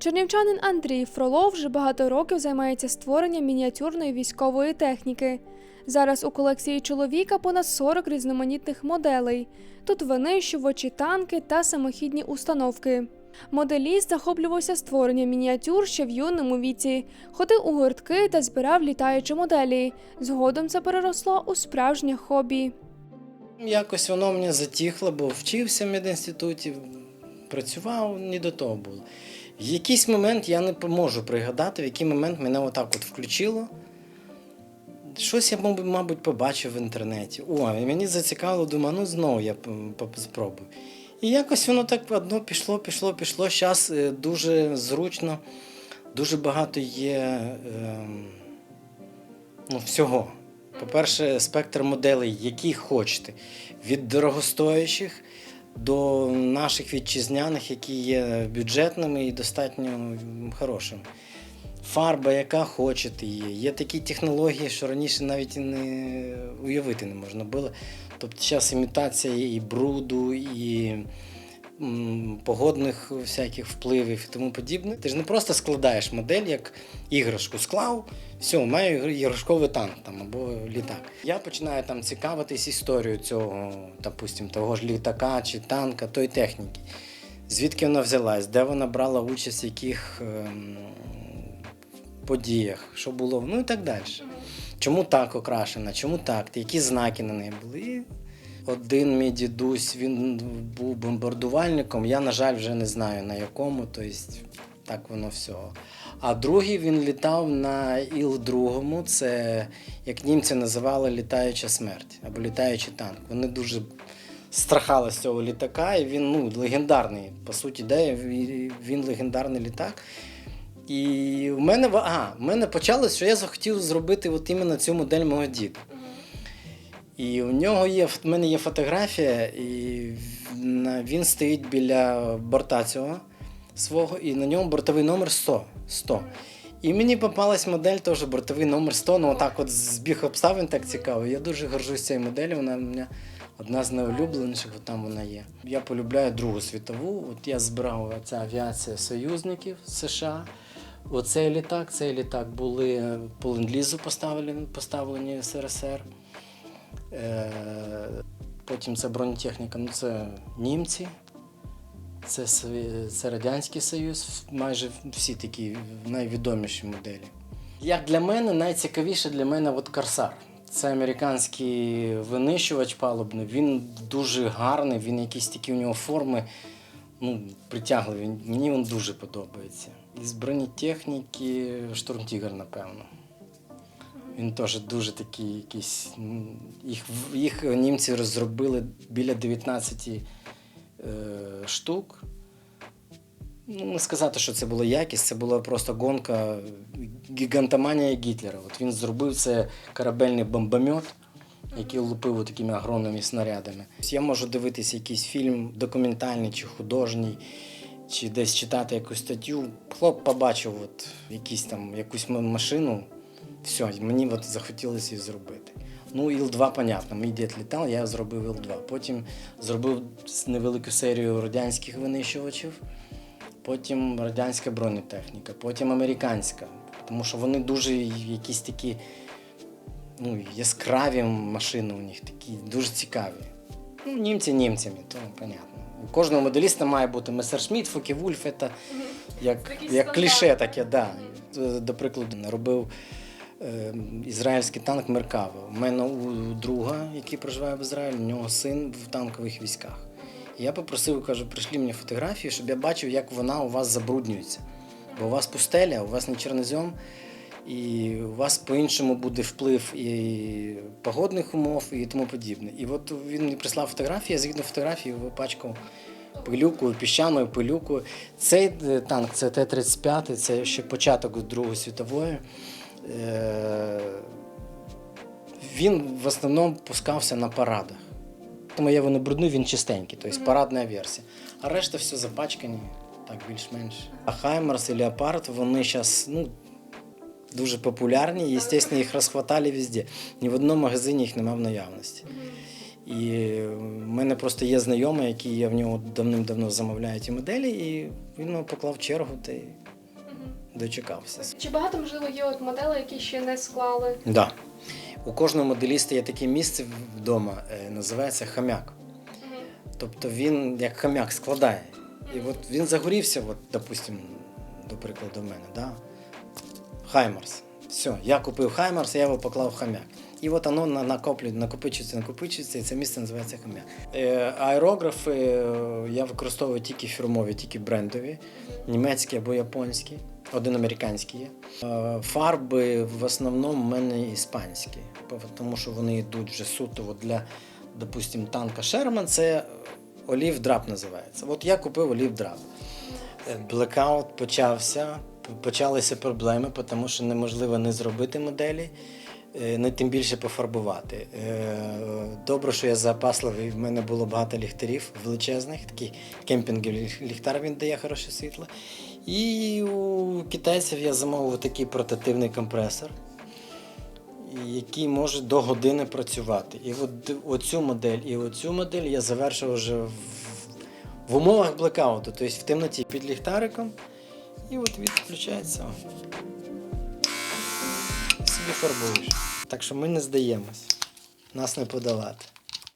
Чернівчанин Андрій Фролов вже багато років займається створенням мініатюрної військової техніки. Зараз у колекції чоловіка понад 40 різноманітних моделей. Тут винищувачі, танки та самохідні установки. Моделіст захоплювався створенням мініатюр ще в юному віці, ходив у гуртки та збирав літаючі моделі. Згодом це переросло у справжнє хобі. Якось воно мені затіхло, бо вчився в медінституті, працював, не до того було. Якийсь момент я не можу пригадати, в який момент мене отак от включило. Щось я, мабуть, побачив в інтернеті. О, і мені зацікавило, думаю, ну знову я спробую. І якось воно так одно пішло, пішло, пішло. Зараз дуже зручно, дуже багато є ем, ну, всього. По-перше, спектр моделей, які хочете, від дорогостоящих до наших вітчизняних, які є бюджетними і достатньо хорошими. Фарба, яка хочете, її. Є такі технології, що раніше навіть і не уявити не можна було. Тобто зараз імітація і бруду, і погодних всяких впливів і тому подібне. Ти ж не просто складаєш модель, як іграшку склав, все, маю іграшковий танк там або літак. Я починаю там цікавитись історією цього, допустим, того ж літака чи танка, тої техніки. Звідки вона взялась, де вона брала участь в яких ем, подіях, що було, ну і так далі. Чому так окрашена, чому так, які знаки на неї були. Один мій дідусь, він був бомбардувальником, я, на жаль, вже не знаю на якому, тобто так воно все. А другий він літав на Іл-2, це, як німці називали, літаюча смерть або літаючий танк. Вони дуже страхали з цього літака, і він ну, легендарний, по суті, де він легендарний літак. І в мене, ага, в мене почалось, що я захотів зробити от іменно цю модель мого діда. І у нього є, в мене є фотографія, і він стоїть біля борта цього свого, і на ньому бортовий номер 100. 100. І мені попалась модель теж бортовий номер 100, ну отак от збіг обставин так цікаво. Я дуже горжусь цією моделлю, вона в мене одна з найулюбленіших, от там вона є. Я полюбляю Другу світову. От я збирав ця авіація союзників США. Оцей літак, цей літак були по ленд-лізу поставлені, поставлені СРСР. Е, потім це бронетехніка, ну це німці, це, це Радянський Союз, майже всі такі найвідоміші моделі. Як для мене, найцікавіше для мене от Корсар. Це американський винищувач палубний. Він дуже гарний, він якісь такі у нього форми ну, притягливі. Мені він дуже подобається. Із бронетехніки штурмтігр, напевно. Він теж дуже такий якийсь. Їх, їх німці розробили біля 19 е, штук. Ну, не сказати, що це була якість, це була просто гонка гігантоманія Гітлера. От він зробив це корабельний бомбомет, який лупив такими огромними снарядами. Я можу дивитися якийсь фільм документальний чи художній, чи десь читати якусь статтю. Хлоп побачив от якісь там, якусь машину, все, мені от захотілося її зробити. Ну, Іл-2, понятно, мій дід літав, я зробив Іл-2. Потім зробив невелику серію радянських винищувачів, потім радянська бронетехніка, потім американська. Тому що вони дуже якісь такі ну, яскраві машини у них, такі дуже цікаві. Ну, німці німцями, то понятно. У кожного моделіста має бути Месершмітт, Фокі Вульф, це як, як кліше таке, да. До прикладу, робив ізраїльський танк Меркава. У мене у друга, який проживає в Ізраїлі, у нього син в танкових військах. І я попросив, кажу, прийшли мені фотографії, щоб я бачив, як вона у вас забруднюється. Бо у вас пустеля, у вас не чорнозем, і у вас по-іншому буде вплив і погодних умов, і тому подібне. І от він мені прислав фотографії, я згідно фотографії випачкав пилюкою, піщаною пилюкою. Цей е, танк це Т-35, це ще початок Другої світової. Е, Він в основному пускався на парадах. Тому я його не він чистенький, тобто парадна версія. А решта все запачкані, так більш-менш. А Хаймерс і Леопард, вони зараз ну, дуже популярні, і, звісно, їх розхватали везде. Ні в одному магазині їх немає в наявності. І в мене просто є знайомий, який я в нього давним-давно замовляю ті моделі, і він поклав чергу та дочекався. Чи багато можливо є от моделей, які ще не склали? Да. У кожного моделіста є таке місце вдома, е, називається хам'як. Тобто він як хам'як складає. І от він загорівся, от, допустим, до прикладу, мене, да? Хаймарс. Все, я купив Хаймарс, я його поклав в хам'як. І от воно на- накоплює, накопичується, накопичується, і це місце називається хам'як. Е, аерографи е, я використовую тільки фірмові, тільки брендові, німецькі або японські, один американський є. Е, фарби в основному в мене іспанські, тому що вони йдуть вже суто для, допустим, танка Sherman, це олів драп називається. От я купив олів драп. Блекаут почався, почалися проблеми, тому що неможливо не зробити моделі, е, не тим більше пофарбувати. Е, Добре, що я запасливий, в мене було багато ліхтарів величезних, такий кемпінговий ліхтар він дає хороше світло. І у китайців я замовив такий портативний компресор, який може до години працювати. І от оцю модель і оцю модель я завершив вже в, в умовах блекауту, тобто в темноті під ліхтариком. І от відключається. Собі фарбуєш. Так що ми не здаємось. Нас не подолати.